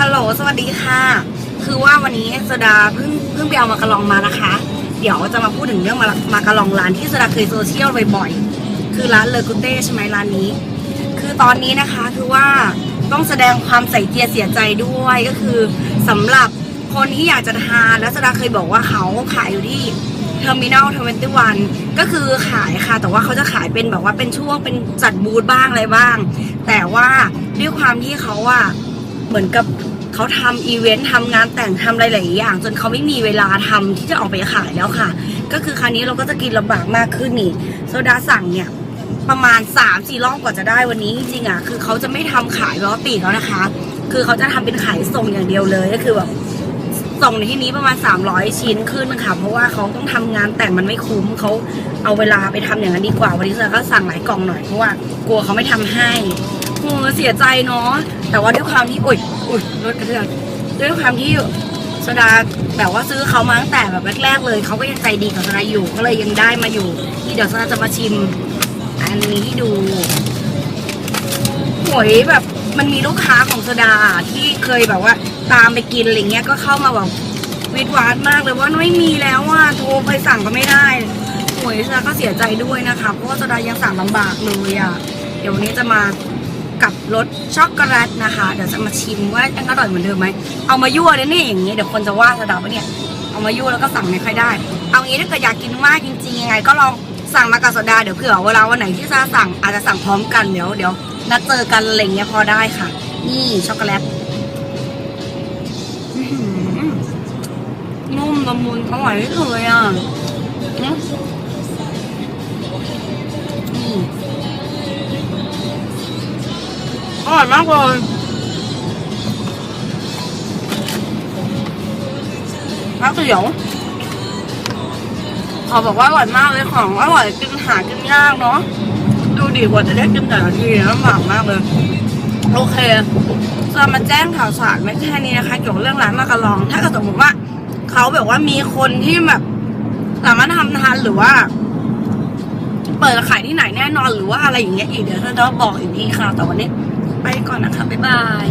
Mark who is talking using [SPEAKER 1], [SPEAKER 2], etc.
[SPEAKER 1] ฮัลโหล สวัสดีค่ะ คือว่าวันนี้สดาเพิ่งเพิ่งไปเอามากระลองมานะคะ เดี๋ยวจะมาพูดถึงเรื่องมามากระลองร้านที่สดาเคยโซเชียลบ่อยๆ คือร้านเลอกุเต้ใช่ไหมร้านนี้ คือตอนนี้นะคะคือว่าต้องแสดงความใส่เกียร์เสียใจด้วยก็คือสำหรับคนที่อยากจะทานแล้วสดาเคยบอกว่าเขาขายอยู่ที่เทอร์มินอลทเวนตี้วันก็คือขายค่ะ แต่ว่าเขาจะขายเป็นแบบว่าเป็นช่วงเป็นจัดบูธบ้างอะไรบ้าง แต่ว่าด้วยความที่เขาอะ เหมือนกับเขาทำอีเวนต์ทำงานแต่งทำอะไรหลายอย่าง จนเขาไม่มีเวลาทำที่จะออกไปขายแล้วค่ะ ก็คือคราวนี้เราก็จะกินลำบากมากขึ้นนี่ โซดาสั่งเนี่ย ประมาณ3ามสี่รอบกว่าจะได้วันนี้จริงๆอะคือเขาจะไม่ทำขายล้อปีแล้วนะคะ คือเขาจะทำเป็นขายส่งอย่างเดียวเลยก็คือแบบส่งในที่นี้ประมาณ 300 ชิ้นขึ้นนะคะเพราะว่าเขาต้องทำงานแต่งมันไม่คุ้มเขาเอาเวลาไปทำอย่างนั้นดีกว่า วันนี้เราก็สั่งหลายกล่องหน่อยเพราะว่ากลัวเขาไม่ทำให้ โอ้เสียใจเนาะแต่ว่าด้วยความที่อุยอุยรถกระเทือนด้วยความที่สดาแบบว่าซื้อเขามาตั้งแต่แบบแรกๆเลยเขาก็ยังใจดีกับสดาอยู่ก็เลยยังได้มาอยู่ที่เดี๋ยวสดาจะมาชิม อันนี้ให้ดูหวยแบบมันมีลูกค้าของสดาที่เคยแบบว่า ตามไปกินอะไรเงี้ยก็เข้ามาแบบวิดวานมากเลยว่าไม่มีแล้วว่าโทรไปสั่งก็ไม่ได้หวยสดาก็เสียใจด้วยนะคะเพราะว่าสดายังสั่งลำบากเลยอะ่ะเดี๋ยววันนี้จะมา กับรสช็อกโกแลตนะคะ เดี๋ยวจะมาชิมว่ายังอร่อยเหมือนเดิมไหมเอามายั่วเนี่ยอย่างนี้เดี๋ยวคนจะว่าสดาว่าเนี่ยเอามายั่วแล้วก็สั่งไม่ค่อยได้ เอางี้ถ้าเกิดอยากกินมากจริงๆยังไง ก็ลองสั่งมากับโซดาเดี๋ยวเผื่อเวลาวันไหนที่ซาสั่งอาจจะสั่งพร้อมกันเดี๋ยวเดี๋ยวนัดเจอกันอะไรเงี้ยพอได้ค่ะ นี่ช็อกโกแลตนุ่มละมุนอร่อยที่สุดเลยอะ อร่อยมากเลยแล้วเดี๋ยวขอบอกว่าอร่อยมากเลยของอร่อยกินหากินยากเนาะดูดิกว่าจะได้กินแต่ละทีลำบากมากเลย โอเคจะมาแจ้งข่าวสารไม่แค่นี้นะคะเกี่ยวกับเรื่องร้านมากระลอง ถ้าเกิดสมมติว่าเขาแบบว่ามีคนที่แบบสามารถทำทันหรือว่า เปิดขายที่ไหนแน่นอนหรือว่าอะไรอย่างเงี้ยอีกเดี๋ยวจะบอกอีกทีค่ะแต่วันนี้ ไปก่อนนะคะ บ๊ายบาย